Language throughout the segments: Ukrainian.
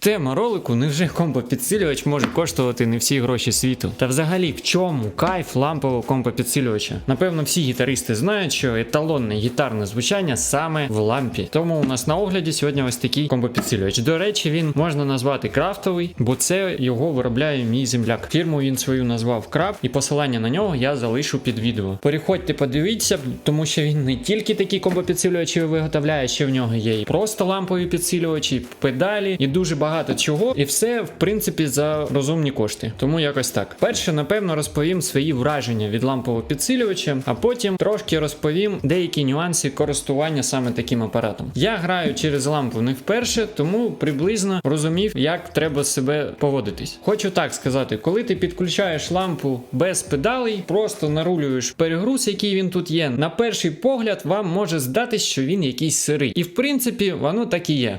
Тема ролику невже компо-підсилювач може коштувати не всі гроші світу. Та взагалі в чому кайф лампового компо-підсилювача? Напевно, всі гітаристи знають, що еталонне гітарне звучання саме в лампі. Тому у нас на огляді сьогодні ось такий компо-підсилювач. До речі, він можна назвати крафтовий, бо це його виробляє мій земляк. Фірму він свою назвав Краб, і посилання на нього я залишу під відео. Переходьте, подивіться, тому що він не тільки такі компо-підсилювачі виготовляє, ще в нього є і просто лампові підсилювачі, педалі і дуже багато чого. І все, в принципі, за розумні кошти. Тому якось так. Перше, напевно, розповім свої враження від лампового підсилювача, а потім трошки розповім деякі нюанси користування саме таким апаратом. Я граю через лампу не вперше, тому приблизно розумів, як треба себе поводитись. Хочу так сказати, коли ти підключаєш лампу без педалей, просто нарулюєш перегруз, який він тут є. На перший погляд вам може здатись, що він якийсь сирий. І в принципі, воно так і є.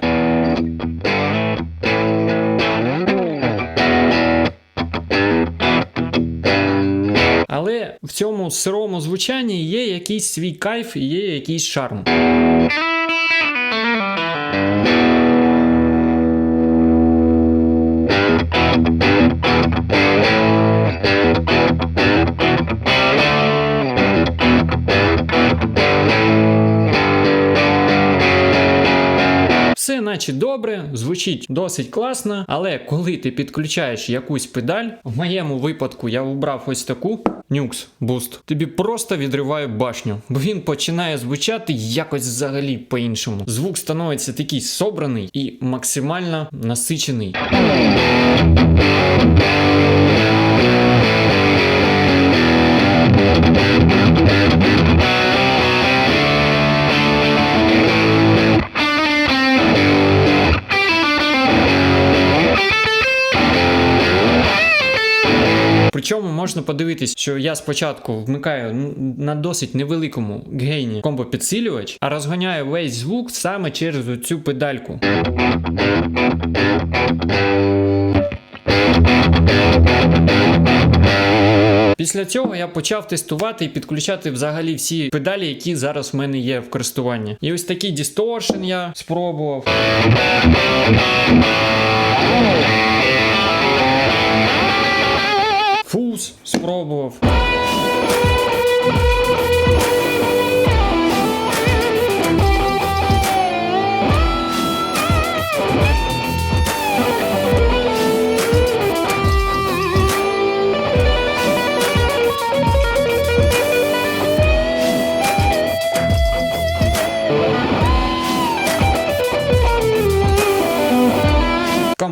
Але в цьому сирому звучанні є якийсь свій кайф і є якийсь шарм. Все наче добре, звучить досить класно, але коли ти підключаєш якусь педаль, в моєму випадку я обрав ось таку Nux буст. тобі просто відриває башню, бо він починає звучати якось взагалі по-іншому. Звук становиться такий собраний і максимально насичений. Причому можна подивитись, що я спочатку вмикаю на досить невеликому гейні комбо-підсилювач, а розганяю весь звук саме через цю педальку. Після цього я почав тестувати і підключати взагалі всі педалі, які зараз в мене є в користуванні. І ось такий дисторшн я спробував. Спробував.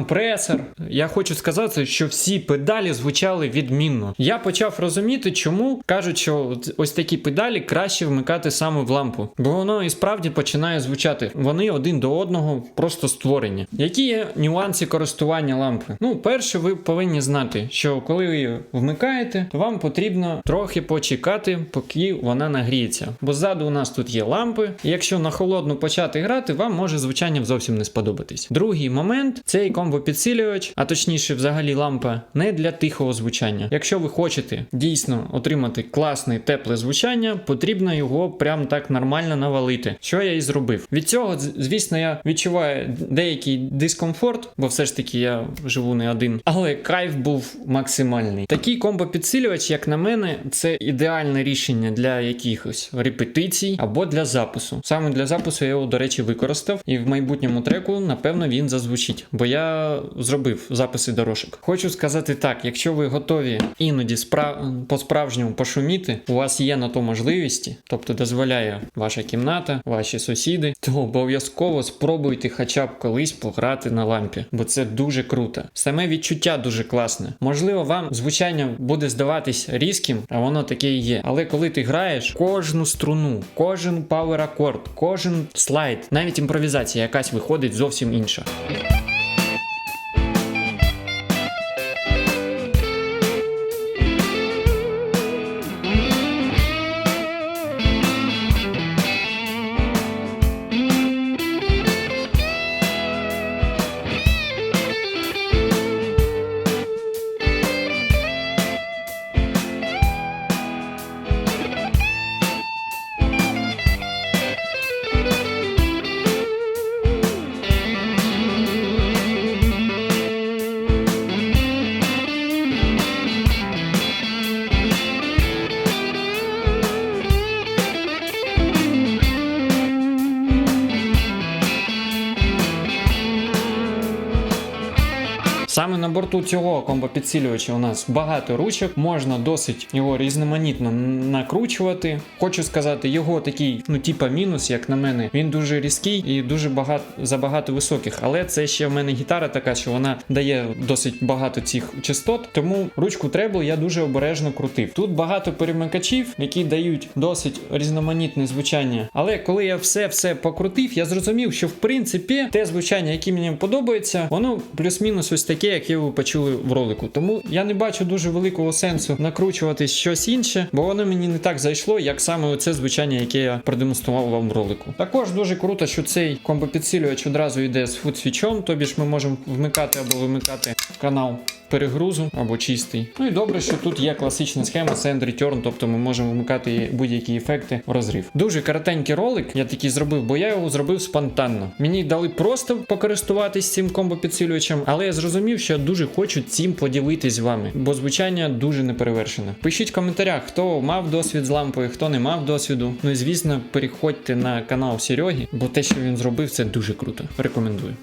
Компресор. Я хочу сказати, що всі педалі звучали відмінно. Я почав розуміти, чому кажуть, що ось такі педалі краще вмикати саме в лампу, бо воно і справді починає звучати. Вони один до одного просто створені. Які є нюанси користування лампи? Ну, перше, ви повинні знати, що коли ви її вмикаєте, то вам потрібно трохи почекати, поки вона нагріється. Бо ззаду у нас тут є лампи. І якщо на холодну почати грати, вам може звучання зовсім не сподобатись. Другий момент цей комбо-підсилювач, а точніше, взагалі лампа, не для тихого звучання. Якщо ви хочете дійсно отримати класне тепле звучання, потрібно його прям так нормально навалити. Що я і зробив. Від цього, звісно, я відчуваю деякий дискомфорт, бо все ж таки я живу не один. Але кайф був максимальний. Такий комбо-підсилювач, як на мене, це ідеальне рішення для якихось репетицій або для запису. Саме для запису я його, до речі, використав, і в майбутньому треку, напевно, він зазвучить, бо я зробив записи дорожок. Хочу сказати так: якщо ви готові іноді спра- по-справжньому пошуміти, у вас є на то можливості, тобто дозволяє ваша кімната, ваші сусіди, то обов'язково спробуйте хоча б колись пограти на лампі, бо це дуже круто. Саме відчуття дуже класне. Можливо, вам звучання буде здаватись різким, а воно таке і є. Але коли ти граєш, кожну струну, кожен пауер акорд, кожен слайд, навіть імпровізація якась виходить зовсім інша. Саме на борту цього комбо-підсилювача у нас багато ручок, можна досить його різноманітно накручувати. Хочу сказати, його такий, ну, типа мінус, як на мене, він дуже різкий і дуже багато забагато високих. Але це ще в мене гітара така, що вона дає досить багато цих частот. Тому ручку требл я дуже обережно крутив. Тут багато перемикачів, які дають досить різноманітне звучання. Але коли я все-все покрутив, я зрозумів, що в принципі те звучання, яке мені подобається, воно плюс-мінус ось таке, яке ви почули в ролику. Тому я не бачу дуже великого сенсу накручувати щось інше, бо воно мені не так зайшло, як саме оце звучання, яке я продемонстрував вам в ролику. Також дуже круто, що цей комбопідсилювач одразу йде з фудсвічом, тобі ж ми можемо вмикати або вимикати канал перегрузу або чистий. Ну і добре, що тут є класична схема Send Return, тобто ми можемо вмикати будь-які ефекти в розрив. Дуже коротенький ролик я такий зробив, бо я його зробив спонтанно. Мені дали просто покористуватись цим комбо-підсилювачем, але я зрозумів, що я дуже хочу цим поділитись з вами, бо звучання дуже неперевершене. Пишіть в коментарях, хто мав досвід з лампою, хто не мав досвіду. Ну і звісно, переходьте на канал Сереги, бо те, що він зробив, це дуже круто. Рекомендую.